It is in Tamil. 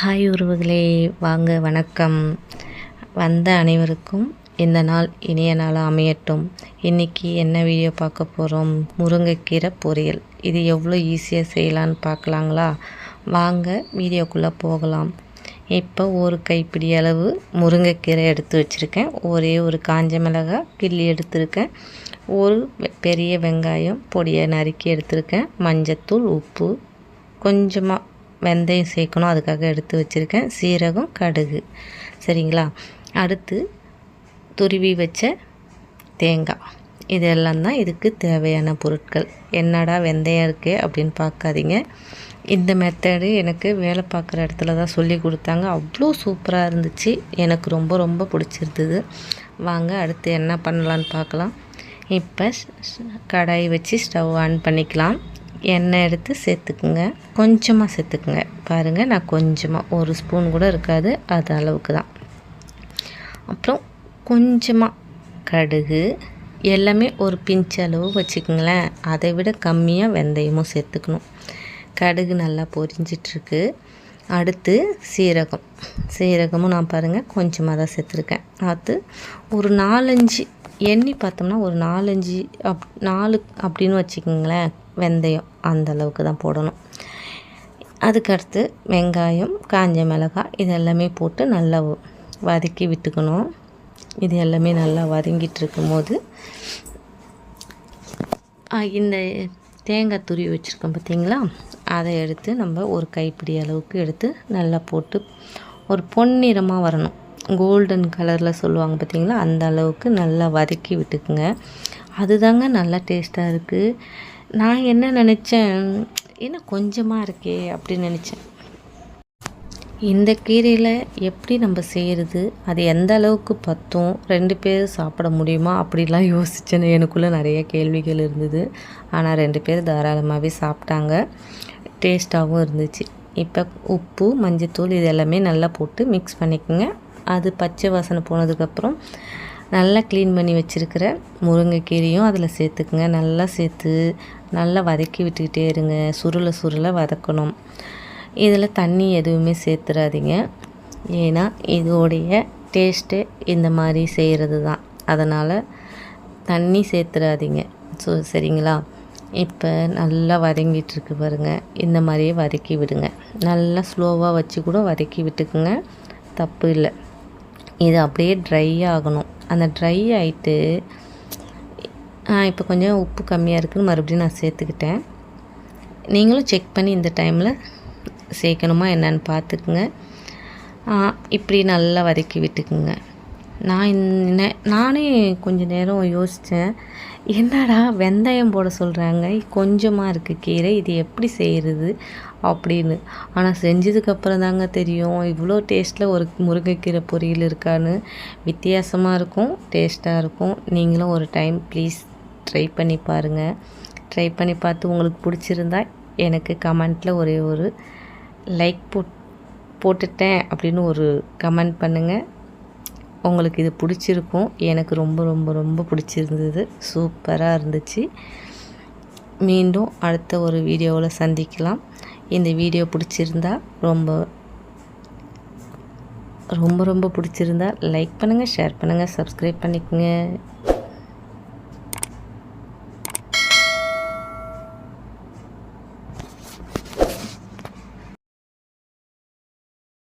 ஹாய் உறவுகளே வாங்க வணக்கம். வந்த அனைவருக்கும் இந்த நாள் இனிய நாளாக அமையட்டும். இன்றைக்கி என்ன வீடியோ பார்க்க போகிறோம் முருங்கைக்கீரை பொரியல். இது எவ்வளோ ஈஸியாக செய்யலான்னு பார்க்கலாங்களா? வாங்க வீடியோக்குள்ளே போகலாம். இப்போ ஒரு கைப்பிடி அளவு முருங்கைக்கீரை எடுத்து வச்சுருக்கேன். ஒரே ஒரு காஞ்ச மிளகாய் கிள்ளி எடுத்திருக்கேன். ஒரு வெ- பெரிய வெங்காயம் பொடியை நறுக்கி எடுத்திருக்கேன். மஞ்சத்தூள் உப்பு கொஞ்சமாக வெந்தயம் சேர்க்கணும். அதுக்காக எடுத்து வச்சுருக்கேன். சீரகம் கடுகு. சரிங்களா? அடுத்து துருவி வச்ச தேங்காய். இதெல்லாம் தான் இதுக்கு தேவையான பொருட்கள். என்னடா வெந்தயம் இருக்குது அப்படின்னு பார்க்காதீங்க. இந்த மெத்தடு எனக்கு வேலை பார்க்குற இடத்துல தான் சொல்லி கொடுத்தாங்க. அவ்வளோ சூப்பராக இருந்துச்சு. எனக்கு ரொம்ப ரொம்ப பிடிச்சிருந்தது. வாங்க அடுத்து என்ன பண்ணலான்னு பார்க்கலாம். இப்போ கடாய் வச்சு ஸ்டவ் ஆன் பண்ணிக்கலாம். எண்ணெய் எடுத்து சேர்த்துக்குங்க. கொஞ்சமாக சேர்த்துக்குங்க. பாருங்கள் நான் கொஞ்சமாக ஒரு ஸ்பூன் கூட இருக்காது அது அளவுக்கு தான். அப்புறம் கொஞ்சமாக கடுகு எல்லாமே ஒரு பிஞ்ச் அளவு வச்சுக்கோங்களேன். அதை விட கம்மியாக வெந்தயமும் சேர்த்துக்கணும். கடுகு நல்லா பொரிஞ்சிட்ருக்கு. அடுத்து சீரகம். சீரகமும் நான் பாருங்கள் கொஞ்சமாக தான் சேர்த்துருக்கேன். அடுத்து ஒரு நாலஞ்சு எண்ணி பார்த்தோம்னா ஒரு நாலஞ்சு அப் நாலு அப்படின்னு வச்சுக்கோங்களேன் வெந்தயம் அந்த அளவுக்கு தான் போடணும். அதுக்கடுத்து வெங்காயம் காஞ்ச மிளகாய் இது எல்லாமே போட்டு நல்லா வதக்கி விட்டுக்கணும். இது எல்லாமே நல்லா வதங்கிட்டு இருக்கும்போது இந்த தேங்காய் துருவி வச்சுருக்கோம் பார்த்தீங்களா? அதை எடுத்து நம்ம ஒரு கைப்பிடி அளவுக்கு எடுத்து நல்லா போட்டு ஒரு பொன்னிறமாக வரணும். கோல்டன் கலரில் சொல்லுவாங்க பார்த்தீங்களா அந்த அளவுக்கு நல்லா வதக்கி விட்டுக்குங்க. அதுதாங்க நல்லா டேஸ்ட்டாக இருக்குது நான் என்ன நினச்சேன்? என்ன கொஞ்சமாக இருக்கே அப்படின்னு நினச்சேன். இந்த கீரையில் எப்படி நம்ம செய்கிறது அது எந்த அளவுக்கு பத்தும்? ரெண்டு பேர் சாப்பிட முடியுமா? அப்படிலாம் யோசிச்சேன் எனக்குள்ளே நிறைய கேள்விகள் இருந்தது. ஆனால் ரெண்டு பேர் தாராளமாகவே சாப்பிட்டாங்க. டேஸ்ட்டாகவும் இருந்துச்சு. இப்போ உப்பு மஞ்சத்தூள் இது எல்லாமே நல்லா போட்டு மிக்ஸ் பண்ணிக்கோங்க. அது பச்சை வாசனை போனதுக்கப்புறம் நல்லா க்ளீன் பண்ணி வச்சுருக்கிற முருங்கைக்கீரையும் அதில் சேர்த்துக்குங்க. நல்லா சேர்த்து நல்லா வதக்கி விட்டுக்கிட்டே இருங்க. சுருளை சுருளை வதக்கணும். இதில் தண்ணி எதுவுமே சேர்த்துறாதீங்க. ஏன்னா இதோடைய டேஸ்ட்டு இந்த மாதிரி செய்கிறது தான் அதனால் தண்ணி சேர்த்துறாதீங்க. ஸோ சரிங்களா? இப்போ நல்லா வதங்கிட்டுருக்கு பாருங்கள் இந்த மாதிரியே வதக்கி விடுங்க. நல்லா ஸ்லோவாக வச்சு கூட வதக்கி விட்டுக்குங்க. தப்பு இல்லை. இது அப்படியே ட்ரை ஆகணும். அந்த ட்ரை ஆகிட்டு இப்போ கொஞ்சம் உப்பு கம்மியாக இருக்குன்னு மறுபடியும் நான் சேர்த்துக்கிட்டேன். நீங்களும் செக் பண்ணி இந்த டைமில் சேர்க்கணுமா என்னன்னு பார்த்துக்குங்க. இப்படி நல்லா வதக்கி விட்டுக்குங்க. நான் நானே கொஞ்சம் நேரம் யோசித்தேன் என்னடா வெந்தயம் போட சொல்கிறாங்க கொஞ்சமாக இருக்குது கீரை இது எப்படி செய்கிறது அப்படின்னு. ஆனால் செஞ்சதுக்கப்புறம் தாங்க தெரியும் இவ்வளோ டேஸ்ட்டில் ஒரு முருங்கைக்கீரை பொரியல் இருக்கான்னு. வித்தியாசமாக இருக்கும் டேஸ்ட்டாக இருக்கும். நீங்களும் ஒரு டைம் ப்ளீஸ் ட்ரை பண்ணி பாருங்கள் ட்ரை பண்ணி பார்த்து உங்களுக்கு பிடிச்சிருந்தா எனக்கு கமெண்ட்டில் ஒரே ஒரு லைக் போட் போட்டுட்டேன் அப்படின்னு ஒரு கமெண்ட் பண்ணுங்கள் உங்களுக்கு இது பிடிச்சிருக்கும். எனக்கு ரொம்ப ரொம்ப ரொம்ப பிடிச்சிருந்தது. சூப்பராக இருந்துச்சு. மீண்டும் அடுத்த ஒரு வீடியோவில் சந்திக்கலாம். இந்த வீடியோ பிடிச்சிருந்தா ரொம்ப ரொம்ப ரொம்ப பிடிச்சிருந்தா லைக் பண்ணுங்கள் ஷேர் பண்ணுங்கள் சப்ஸ்கிரைப் பண்ணிக்கோங்க.